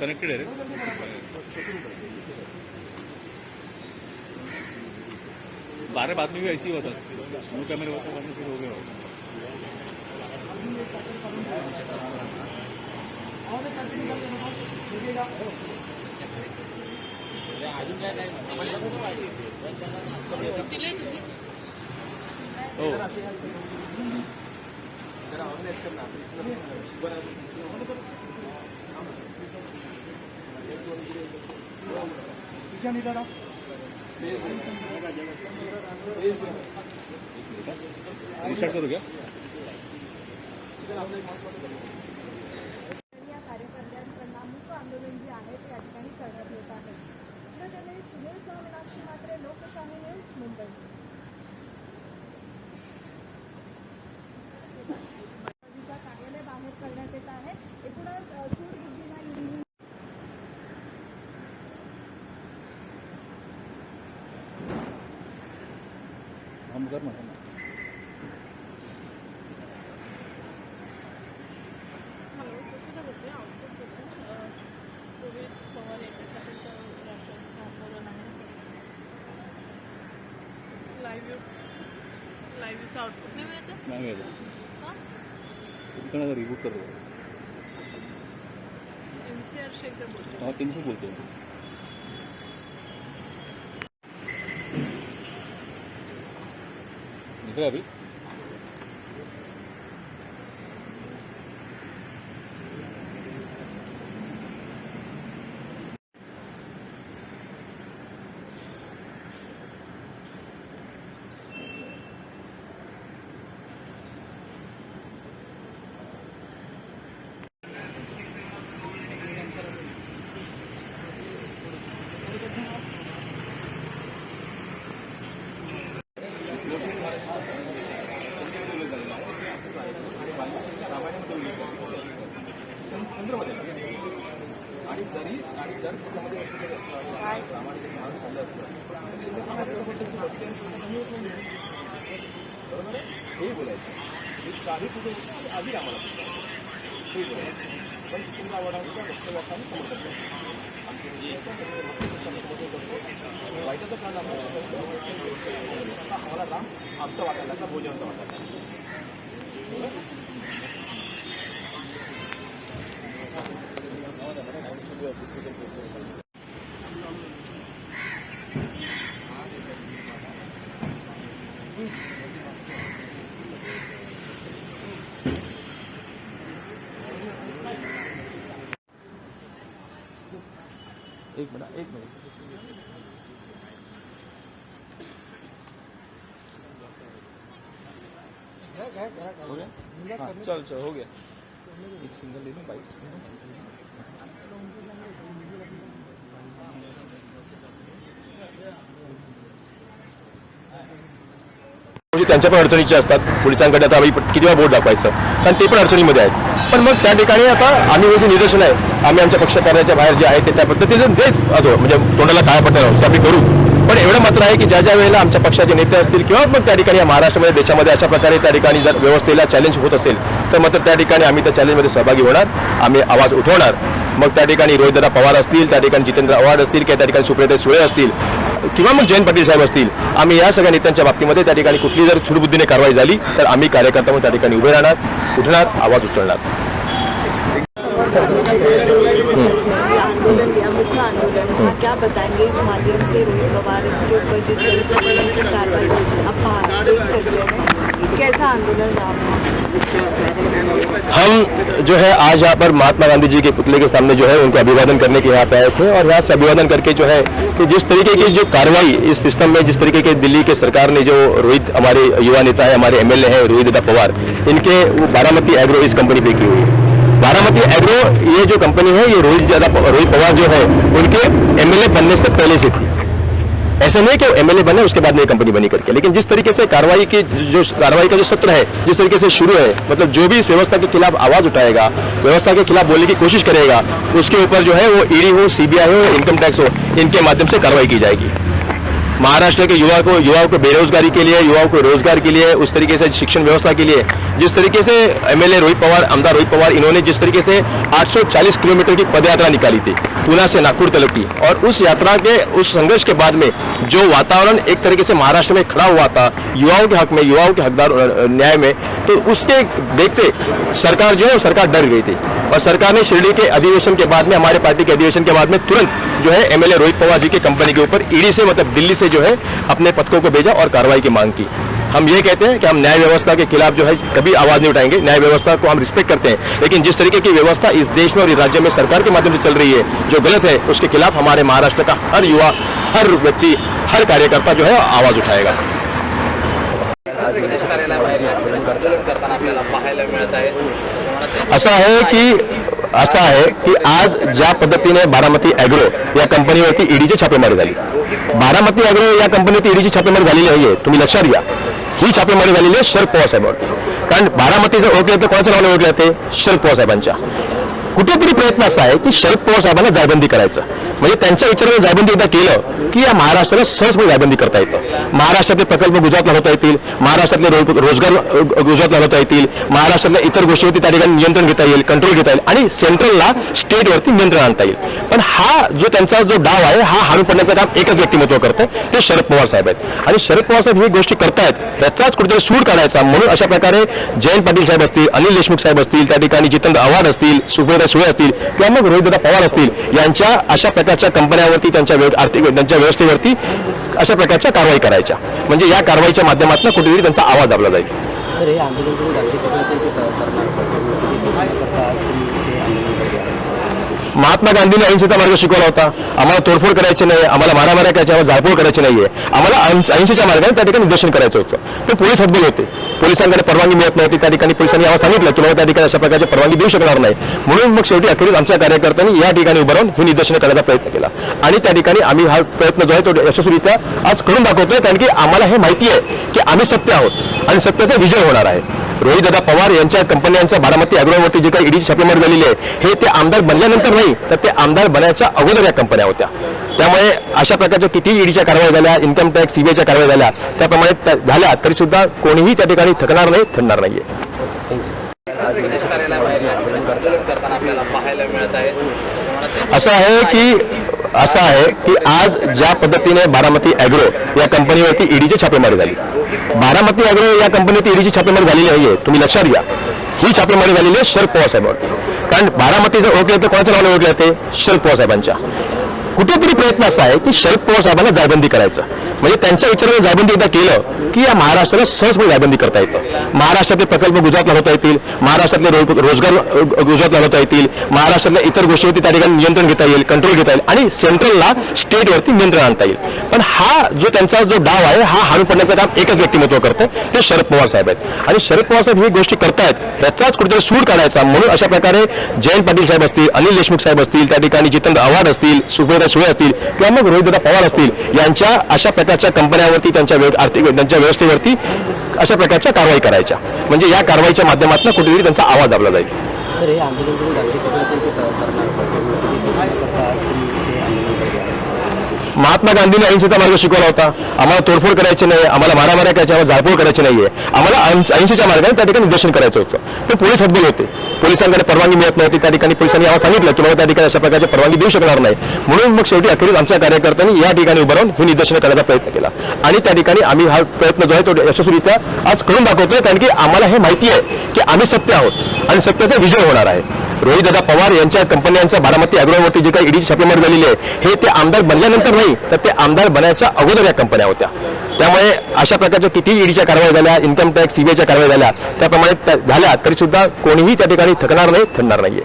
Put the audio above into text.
Connected आहे रे. बारह बाद में भी ऐसे ही होता बातमी कैमरे होता हो गया होगा हो. रिस्टार्ट करू क्या या कार्यकर्त्यांकडनं मूक आंदोलन जे आहे ते या ठिकाणी करण्यात येत आहे प्रगणे सुनील सह मीनाक्षी मात्रे लोकशाही न्यूज मुंबई अधिच्या कार्यालय बाहेर करण्यात येत आहे एकूणच अ, सूरबुद्धीला ईडीने हम कर ना हॅलो सुस्मिता बोलते आउटपुट बोलते रोहित पवार यांच्यासाठीचं राष्ट्रवादीचं आंदोलन आहे. लाईव्ह लाईव्हचं आउटपुट नाही मिळतं? नाही मिळत. रिबूट करतो एम सी आर शेखर बोलते हा त्यांच्याच बोलतो निघा आणि जरी आणि जर त्याच्यामध्ये आणि प्रामाणिक माणूस झालं असतं बरोबर आहे? हे बोलायचं हे काही कुठे आधी आम्हाला हे बोलायचं पण तुमच्या आवडांच्या वक्तव्याचं समर्थन करतो आमचे वाईटाचं काळ आम्हाला आम्हाला राम आमचा वाटायला का भोजनाचा वाटायला एक मिनट एक मिनट हो गया हाँ, चल चल हो गया एक सिंगल ले लूँ बाइक म्हणजे त्यांच्या पण अडचणीचे असतात. पोलिसांकडे आता आम्ही किती वेळा बोट दाखवायचं? कारण ते पण अडचणीमध्ये आहेत. पण मग त्या ठिकाणी आता आम्ही जे निदर्शन आहे आम्ही आमच्या पक्ष कार्याच्या बाहेर जे आहे ते त्या पद्धतीने देच म्हणजे तोंडाला काय पडणार ते आम्ही करू. पण एवढं मात्र आहे की ज्या ज्या वेळेला आमच्या पक्षाचे नेते असतील किंवा मग त्या ठिकाणी या महाराष्ट्रामध्ये देशामध्ये अशा प्रकारे त्या ठिकाणी जर व्यवस्थेला चॅलेंज होत असेल तर मात्र त्या ठिकाणी आम्ही त्या चॅलेंजमध्ये सहभागी होणार आम्ही आवाज उठवणार. मग त्या ठिकाणी रोहितदादा पवार असतील त्या ठिकाणी जितेंद्र आव्हाड असतील किंवा त्या ठिकाणी सुप्रिया सुळे असतील किंवा मग जयंत पाटील साहेब असतील आम्ही या सगळ्या नेत्यांच्या बाबतीमध्ये त्या ठिकाणी कुठली जर सुडबुद्धीने कारवाई झाली तर आम्ही कार्यकर्ता म्हणून त्या ठिकाणी उभे राहणार उठणार आवाज उचलणार. क्या बताएँगे इस माध्यम से रोहित पवार के ऊपर जिस तरह से की कार्रवाई आप देख सकते हैं। कैसा आंदोलन रहा हम जो है, आज यहाँ पर महात्मा गांधी जी के पुतले के सामने जो है, उनको अभिवादन करने के यहाँ पे आए थे और यहाँ से अभिवादन करके जो है कि जिस तरीके की जो कार्रवाई इस सिस्टम में, जिस तरीके के दिल्ली के सरकार ने जो रोहित, हमारे युवा नेता है, हमारे एमएलए हैं, रोहित दादा पवार, इनके वो बारामती एग्रो इस कंपनी पे की हुई है। बारामती एग्रो ये जो कंपनी है, ये रोहित दादा रोहित पवार जो है, उनके एमएलए बनने से पहले से थी। ऐसा नहीं कि एमएलए बने उसके बाद में कंपनी बनी करके, लेकिन जिस तरीके से कार्रवाई की, जो कार्रवाई का जो सत्र है, जिस तरीके से शुरू है मतलब जो भी इस व्यवस्था के खिलाफ आवाज़ उठाएगा, व्यवस्था के खिलाफ बोलने की कोशिश करेगा, उसके ऊपर जो है वो ईडी हो सीबीआई हो इनकम टैक्स हो, इनके माध्यम से कार्रवाई की जाएगी। महाराष्ट्र के युवा को, युवाओं को बेरोजगारी के लिए, युवाओं को रोज़गार के लिए, उस तरीके से शिक्षण व्यवस्था के लिए जिस तरीके से एमएलए रोहित पवार, आमदार रोहित पवार, इन्होंने जिस तरीके से 840 किलोमीटर की पदयात्रा निकाली थी पूना से नागपुर तक की। और उस यात्रा के, उस संघर्ष के बाद में जो वातावरण एक तरीके से महाराष्ट्र में खड़ा हुआ था, युवाओं के हक में, युवाओं के हकदार न्याय में तो उसके देखते सरकार जो है सरकार डर गई थी। और सरकार ने शिरडी के अधिवेशन के बाद में, हमारे पार्टी के अधिवेशन के बाद में तुरंत जो है एमएलए रोहित पवार जी की कंपनी के ऊपर, ईडी से मतलब दिल्ली से जो है, अपने पथकों को भेजा और कार्रवाई की मांग की। हम ये कहते हैं कि हम न्याय व्यवस्था के खिलाफ जो है, कभी आवाज़ नहीं उठाएँगे। न्याय व्यवस्था को हम रिस्पेक्ट करते हैं। लेकिन जिस तरीके की व्यवस्था इस देश में और इस राज्य में सरकार के माध्यम से चल रही है, जो गलत है, उसके खिलाफ हमारे महाराष्ट्र का हर युवा, हर व्यक्ति, हर कार्यकर्ता जो है, आवाज़ उठाएगा। असं आहे की असं आहे की आज ज्या पद्धतीने बारामती अॅग्रो या कंपनी कंपनीवरती ईडीची छापेमारी बारामती अॅग्रो या कंपनीवरती ईडीची छापेमारी झालेली नाहीये तुम्ही लक्षात घ्या ही छापेमारी झालेली आहे शरद पवार साहेबांवरती कारण बारामतीचं ओळखलं तर कोणाच्या नावाने ओळखलं ते? शरद पवार साहेबांच्या. कुठेतरी प्रयत्न असा आहे की शरद पवार साहेबांना जायबंदी करायचं. म्हणजे त्यांच्या विचाराने जायबंदी एकदा केलं की या महाराष्ट्राला सहजपणे जायबंदी करता येतं. महाराष्ट्रातले प्रकल्प गुजरातला होता येतील महाराष्ट्रातले रोजगार गुजरातला होता येतील महाराष्ट्रातल्या इतर गोष्टीवरती त्या ठिकाणी नियंत्रण घेता येईल कंट्रोल घेता येईल आणि सेंट्रलला स्टेटवरती नियंत्रण आणता येईल. पण हा जो त्यांचा जो डाव आहे हा हाणून पडण्याचं काम एकच व्यक्तिमत्व करतं ते शरद पवार साहेब आहेत. आणि शरद पवार साहेब ही गोष्टी करतायत ह्याचाच कुठेतरी सूड काढायचा. म्हणून अशा प्रकारे जयंत पाटील साहेब असतील अनिल देशमुख साहेब असतील त्या ठिकाणी जितेंद्र आव्हाड असतील सुभेदा सुळे असतील किंवा मग रोहितदादा पवार असतील यांच्या अशा प्रकारच्या कंपन्यावरती त्यांच्या व्यव- आर्थिक त्यांच्या व्यवस्थेवरती अशा प्रकारच्या कारवाई करायच्या म्हणजे या कारवाईच्या माध्यमातून कुठेतरी त्यांचा आवाज दाबला जाईल महात्मा गांधींनी अहिंसेचा मार्ग शिकवला होता. आम्हाला तोडफोड करायची नाही आम्हाला मारामाऱ्या करायच्या आम्हाला जाळपोळ करायची नाहीये. आम्हाला अहिंसेच्या मार्गाने त्या ठिकाणी निदर्शन करायचं होतं. ते पोलीस हद्दल होते. पोलिसांकडे परवानगी मिळत नव्हती. त्या ठिकाणी पोलिसांनी आम्हाला सांगितलं तुम्हाला त्या ठिकाणी अशा प्रकारची परवानगी देऊ शकणार नाही. म्हणून मग शेवटी अखेरीस आमच्या कार्यकर्त्यांनी या ठिकाणी उभं राहून हे निदर्शन करण्याचा प्रयत्न केला. आणि त्या ठिकाणी आम्ही हा प्रयत्न जो आहे तो यशस्वीरित्या आज करून दाखवतोय कारण की आम्हाला हे माहिती आहे की आम्ही सत्य आहोत. आणि सत्याचा विजय होणार आहे. रोहितदादा पवार यांच्या कंपन्यांच्या बारामती अग्रोवरती जे काही ईडीची छापेमारी झालेली आहे हे ते आमदार बनल्यानंतर नाही तर ते आमदार बनायच्या अगोदर या कंपन्या होत्या. त्यामुळे अशा प्रकारच्या कितीही ईडीच्या कारवाई झाल्या इन्कम टॅक्स सीबीआयच्या कारवाई झाल्या त्याप्रमाणे झाल्या तरी सुद्धा कोणीही त्या ठिकाणी थकणार नाही थंडणार नाहीये. असं आहे की असं आहे की आज ज्या पद्धतीने बारामती अॅग्रो या कंपनीवरती ईडीची छापेमारी झाली. बारामती अॅग्रो या कंपनीत ईडीची छापेमारी झालेली नाहीये. तुम्ही लक्षात घ्या. ही छापेमारी झालेली आहे शरद पवार साहेबांवरती कारण बारामती जर ओळखले तर कोणाच्या नावाने ओळखले जाते? शरद पवार साहेबांच्या. कुठेतरी प्रयत्न असा आहे की शरद पवार साहेबांना जायबंदी करायचं. म्हणजे त्यांच्या विचाराने जायबंदी एकदा केलं की या महाराष्ट्राला सहजपणे जायबंदी करता येतं. महाराष्ट्रातले प्रकल्प गुजरातला होता येतील महाराष्ट्रातले रो- रोजगार गुजरातला होता येतील महाराष्ट्रातल्या इतर गोष्टीवरती त्या ठिकाणी नियंत्रण घेता येईल कंट्रोल घेता येईल आणि सेंट्रलला स्टेटवरती नियंत्रण आणता येईल. पण हा जो त्यांचा जो डाव आहे हा हाणून पडण्याचं काम एकच व्यक्तिमत्व करतं ते शरद पवार साहेब आहेत. आणि शरद पवार साहेब ही गोष्टी करतायत ह्याचाच कुठेतरी सूड काढायचा. म्हणून अशा प्रकारे जयंत पाटील साहेब असतील अनिल देशमुख साहेब असतील त्या ठिकाणी जितेंद्र आव्हाड असतील सुभेदा सुळे असतील किंवा मग रोहितदादा पवार असतील यांच्या अशा प्रकारच्या कंपन्यावरती त्यांच्या आर्थिक त्यांच्या व्यवस्थेवरती अशा प्रकारच्या कारवाई करायच्या. म्हणजे या कारवाईच्या माध्यमातून कुठेतरी त्यांचा आवाज दाबला जाईल तर हे आंदोलन करून राज्य सरकारचे ते करणार करता तुम्ही ते आंदोलन करता महात्मा गांधींनी अहिंसेचा मार्ग शिकवला होता. आम्हाला तोडफोड करायची नाही आम्हाला मारामाऱ्या करायच्या आम्हाला जाळपोळ करायची नाहीये. आम्हाला अहिंसेच्या मार्गाने त्या ठिकाणी निदर्शन करायचं होतं. ते पोलीस हतबल होते. पोलिसांकडे परवानगी मिळत नव्हती. त्या ठिकाणी पोलिसांनी आम्हाला सांगितलं तुम्हाला त्या ठिकाणी अशा प्रकारची परवानगी देऊ शकणार नाही. म्हणून मग शेवटी अखेरीस आमच्या कार्यकर्त्यांनी या ठिकाणी उभं राहून हे निदर्शन करण्याचा प्रयत्न केला. आणि त्या ठिकाणी आम्ही हा प्रयत्न जो आहे तो यशस्वीरित्या आज करून दाखवतोय. कारण की आम्हाला हे माहिती आहे की आम्ही सत्य आहोत. आणि सत्याचा विजय होणार आहे. रोहितदादा पवार यांच्या कंपन्यांचा बारामती अग्रोवरती जे काही ईडीची छापेमारी झालेली आहे हे ते आमदार बनल्यानंतर नाही तर ते आमदार बनायच्या अगोदर या कंपन्या होत्या. त्यामुळे अशा प्रकारच्या कितीही ईडीच्या कारवाई झाल्या इन्कम टॅक्स सीबीआयच्या कारवाई झाल्या त्याप्रमाणे झाल्या तरी सुद्धा कोणीही त्या ठिकाणी थकणार नाही थंडणार नाहीये.